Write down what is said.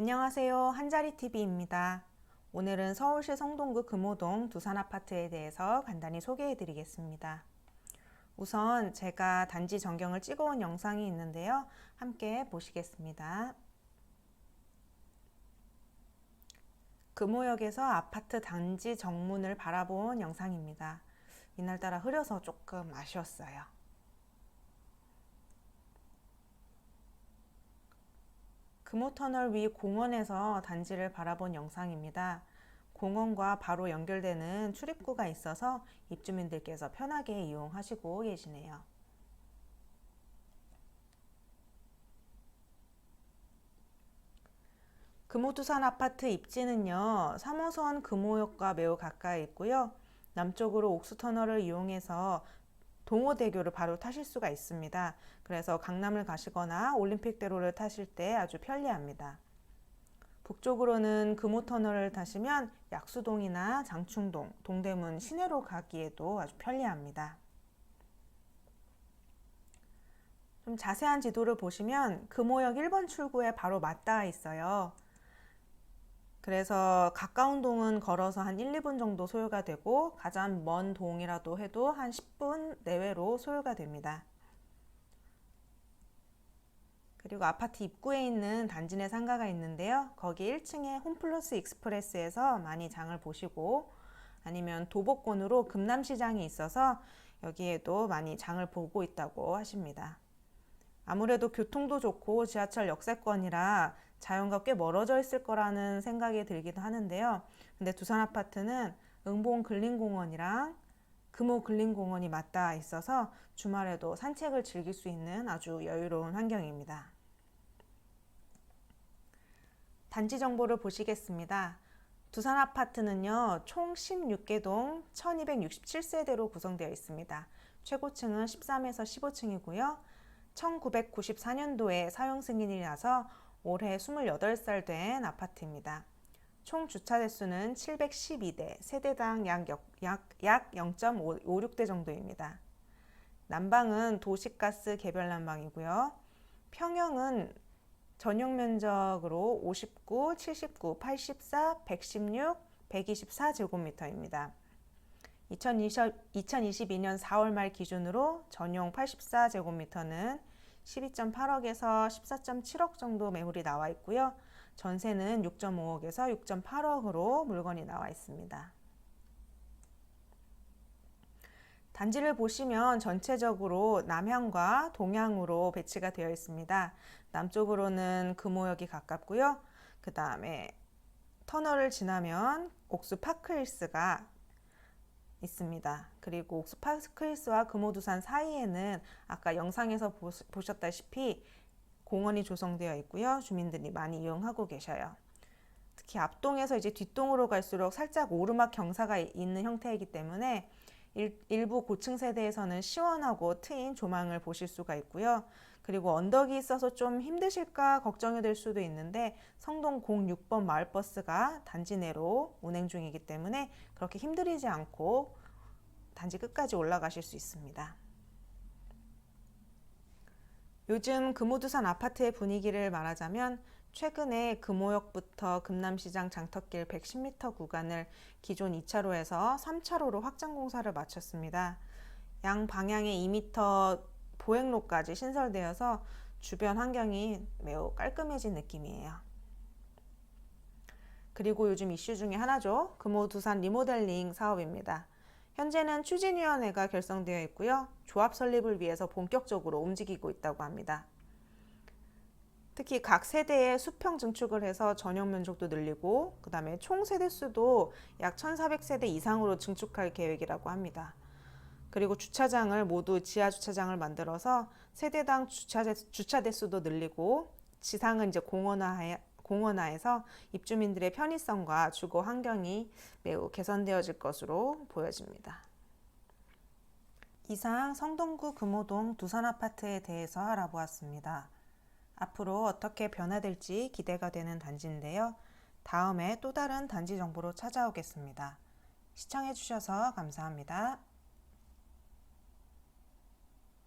안녕하세요. 한자리TV입니다. 오늘은 서울시 성동구 금호동 두산 아파트에 대해서 간단히 소개해 드리겠습니다. 우선 제가 단지 전경을 찍어온 영상이 있는데요. 함께 보시겠습니다. 금호역에서 아파트 단지 정문을 바라본 영상입니다. 이날따라 흐려서 조금 아쉬웠어요. 금호터널 위 공원에서 단지를 바라본 영상입니다. 공원과 바로 연결되는 출입구가 있어서 입주민들께서 편하게 이용하시고 계시네요. 금호두산 아파트 입지는요, 3호선 금호역과 매우 가까이 있고요. 남쪽으로 옥수터널을 이용해서 동호대교를 바로 타실 수가 있습니다. 그래서 강남을 가시거나 올림픽대로를 타실 때 아주 편리합니다. 북쪽으로는 금호터널을 타시면 약수동이나 장충동, 동대문 시내로 가기에도 아주 편리합니다. 좀 자세한 지도를 보시면 금호역 1번 출구에 바로 맞닿아 있어요. 그래서 가까운 동은 걸어서 한 1, 2분 정도 소요가 되고 가장 먼 동이라도 해도 한 10분 내외로 소요가 됩니다. 그리고 아파트 입구에 있는 단지 내 상가가 있는데요. 거기 1층에 홈플러스 익스프레스에서 많이 장을 보시고 아니면 도보권으로 금남시장이 있어서 여기에도 많이 장을 보고 있다고 하십니다. 아무래도 교통도 좋고 지하철 역세권이라 자연과 꽤 멀어져 있을 거라는 생각이 들기도 하는데요. 근데 두산 아파트는 응봉 근린공원이랑 금호 근린공원이 맞닿아 있어서 주말에도 산책을 즐길 수 있는 아주 여유로운 환경입니다. 단지 정보를 보시겠습니다. 두산 아파트는요, 총 16개 동 1267세대로 구성되어 있습니다. 최고층은 13에서 15층이고요. 1994년도에 사용 승인이라서 올해 28살 된 아파트입니다. 총 주차 대수는 712대, 세대당 약, 약, 약 0.56대 정도입니다. 난방은 도시가스 개별 난방이고요. 평형은 전용 면적으로 59, 79, 84, 116, 124 제곱미터입니다. 2020, 2022년 4월 말 기준으로 전용 84제곱미터는 12.8억에서 14.7억 정도 매물이 나와 있고요. 전세는 6.5억에서 6.8억으로 물건이 나와 있습니다. 단지를 보시면 전체적으로 남향과 동향으로 배치가 되어 있습니다. 남쪽으로는 금호역이 가깝고요. 그 다음에 터널을 지나면 옥수 파크힐스가 있습니다. 그리고 옥수 파크힐스와 금호두산 사이에는 아까 영상에서 보셨다시피 공원이 조성되어 있고요. 주민들이 많이 이용하고 계셔요. 특히 앞동에서 이제 뒷동으로 갈수록 살짝 오르막 경사가 있는 형태이기 때문에 일, 부 고층 세대에서는 시원하고 트인 조망을 보실 수가 있고요. 그리고 언덕이 있어서 좀 힘드실까 걱정이 될 수도 있는데 성동 06번 마을버스가 단지 내로 운행 중이기 때문에 그렇게 힘들이지 않고 단지 끝까지 올라가실 수 있습니다. 요즘 금호두산 아파트의 분위기를 말하자면 최근에 금호역부터 금남시장 장터길 110m 구간을 기존 2차로에서 3차로로 확장 공사를 마쳤습니다. 양 방향에 2m 보행로까지 신설되어서 주변 환경이 매우 깔끔해진 느낌이에요. 그리고 요즘 이슈 중에 하나죠. 금호두산 리모델링 사업입니다. 현재는 추진위원회가 결성되어 있고요. 조합 설립을 위해서 본격적으로 움직이고 있다고 합니다. 특히 각 세대의 수평 증축을 해서 전용 면적도 늘리고 그 다음에 총 세대 수도 약 1,400세대 이상으로 증축할 계획이라고 합니다. 그리고 주차장을 모두 지하 주차장을 만들어서 세대당 주차, 주차 대수도 늘리고 지상은 이제 공원화 공원화해서 입주민들의 편의성과 주거 환경이 매우 개선되어질 것으로 보여집니다. 이상 성동구 금호동 두산 아파트에 대해서 알아보았습니다. 앞으로 어떻게 변화될지 기대가 되는 단지인데요. 다음에 또 다른 단지 정보로 찾아오겠습니다. 시청해주셔서 감사합니다.